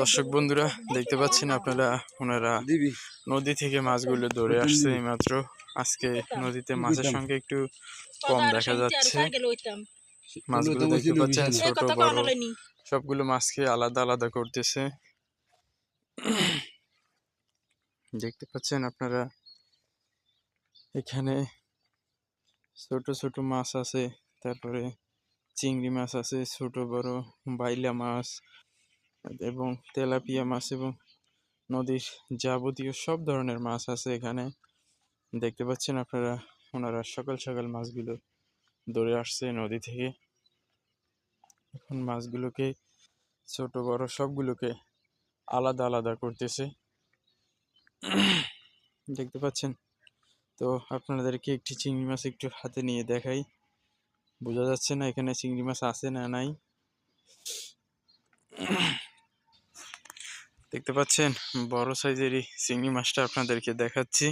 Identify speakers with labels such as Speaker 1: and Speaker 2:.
Speaker 1: দর্শক বন্ধুরা দেখতে পাচ্ছেন আপনারা ওনারা নদী থেকে মাছগুলো ধরে আসছে এইমাত্র আজকে নদীতে মাছের সংখ্যা একটু কম দেখা যাচ্ছে। মাছগুলো দেখতে পাচ্ছেন ছোট বড়। সবগুলো মাছকে আলাদা আলাদা করতেছে। দেখতে পাচ্ছেন আপনারা এখানে ছোট ছোট মাছ আছে তারপরে চিংড়ি মাছ আছে ছোট বড় বাইলা মাছ এবং তেলাপিয়া মাছ এবং নদীর যাবতীয় সব ধরনের মাছ আছে এখানে। দেখতে পাচ্ছেন আপনারা, ওনারা সকাল সকাল মাছগুলো ধরে আসছে নদী থেকে। এখন মাছগুলোকে, ছোট, বড় সবগুলোকে আলাদা আলাদা করতেছে। দেখতে পাচ্ছেন? তো আপনাদেরকে একটি চিংড়ি মাছ একটু হাতে নিয়ে দেখাই। বোঝা যাচ্ছে না এখানে চিংড়ি মাছ আছে না নাই। দেখতে পাচ্ছেন? বড় সাইজেরই চিংড়ি মাছটা আপনাদেরকে দেখাচ্ছি।